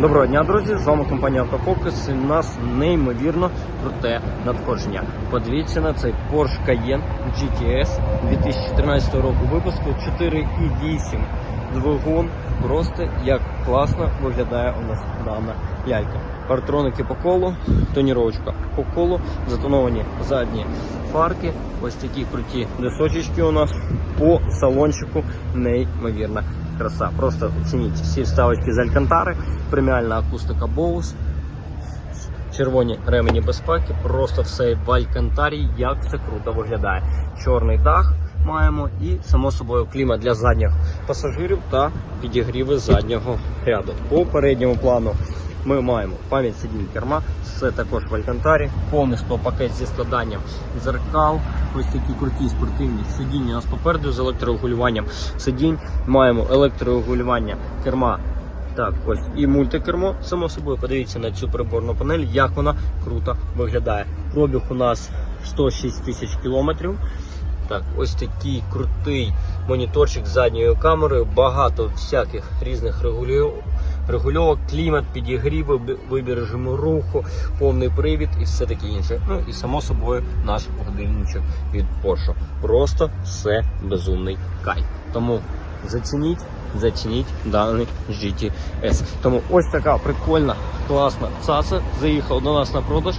Доброго дня, друзі! З вами компанія Автофокус. І в нас неймовірно круте надходження. Подивіться на цей Porsche Cayenne GTS 2013 року випуску 4,8 двигун. Просто як класно виглядає у нас дана лялька. Партроники по колу, тоніровочка по колу, затоновані задні фарки. Ось такі круті дисочечки у нас по салончику. Неймовірна краса. Просто оцініть всі вставочки з Алькантари, преміальна акустика Bose, червоні ремені безпеки, просто все в Алькантарі, як це круто виглядає. Чорний дах маємо і, само собою, клімат для задніх пасажирів та підігріви заднього ряду. По передньому плану ми маємо пам'ять сидінь керма, все також в Алькантарі, повністю пакет зі складанням дзеркал, ось такі круті спортивні сидіння у нас попереду з електрорегулюванням сидінь. Маємо електрорегулювання керма. Так, ось і мультикермо, само собою, подивіться на цю приборну панель, як вона круто виглядає. Пробіг у нас 106 тисяч кілометрів. Так, ось такий крутий моніторчик з задньою камерою, багато всяких різних регульовок, клімат, підігріви, вибір режиму руху, повний привід і все таке інше. Ну і само собою наш годинничок від Porsche. Просто все безумний кайф. Тому зацініть, зацініть даний GTS. Тому ось така прикольна, класна цаца заїхала до нас на продаж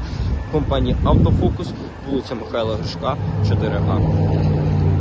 компанії Автофокус, вулиця Михайла Гришка, 4А.